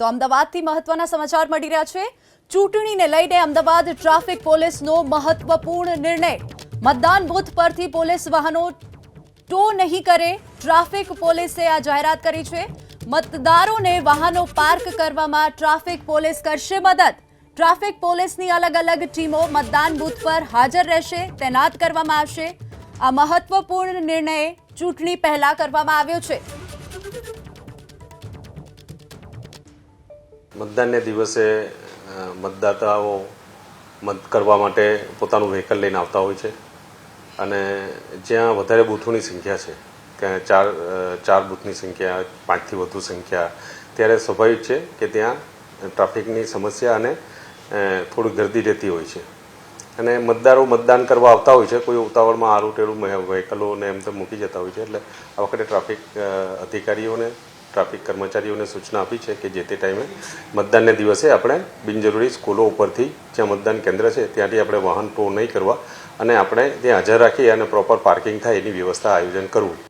તો અમદાવાદથી મહત્વના સમાચાર મળી રહ્યા છે. ચૂંટણીને લઈને અમદાવાદ ટ્રાફિક પોલીસનો મહત્વપૂર્ણ નિર્ણય. મતદાન બૂથ પરથી પોલીસ વાહનો ટો નહીં કરે. ટ્રાફિક પોલીસે આ જાહેરાત કરી છે. મતદારોને વાહનો પાર્ક કરવામાં ટ્રાફિક પોલીસ કરશે મદદ. ટ્રાફિક પોલીસની અલગ અલગ ટીમો મતદાન બૂથ પર હાજર રહેશે. તૈનાત કરવામાં આવશે. આ મહત્વપૂર્ણ નિર્ણય ચૂંટણી પહેલા કરવામાં આવ્યો છે. મતદાનને દિવસે મતદાતાઓ મત કરવા માટે પોતાનું વ્હીકલ લઈને આવતા હોય છે. અને જ્યાં વધારે બૂથોની સંખ્યા છે કે ચાર ચાર બૂથની સંખ્યા, પાંચથી વધુ સંખ્યા, ત્યારે સ્વાભાવિક છે કે ત્યાં ટ્રાફિકની સમસ્યા અને થોડી ગર્દી રહેતી હોય છે. અને મતદારો મતદાન કરવા આવતા હોય છે, કોઈ ઉતાવળમાં આરું ટેરું વ્હીકલોને એમ તો મૂકી જતા હોય છે, એટલે આ વખતે ટ્રાફિક અધિકારીઓને ટ્રાફિક કર્મચારીઓને સૂચના આપી છે કે જે તે ટાઈમે મતદાનને દિવસે આપણે બિનજરૂરી સ્કૂલો ઉપરથી જ્યાં મતદાન કેન્દ્ર છે ત્યાંથી આપણે વાહન ટો નહીં કરવા અને આપણે ત્યાં હાજર રાખી અને પ્રોપર પાર્કિંગ થાય એની વ્યવસ્થા આયોજન કરવું.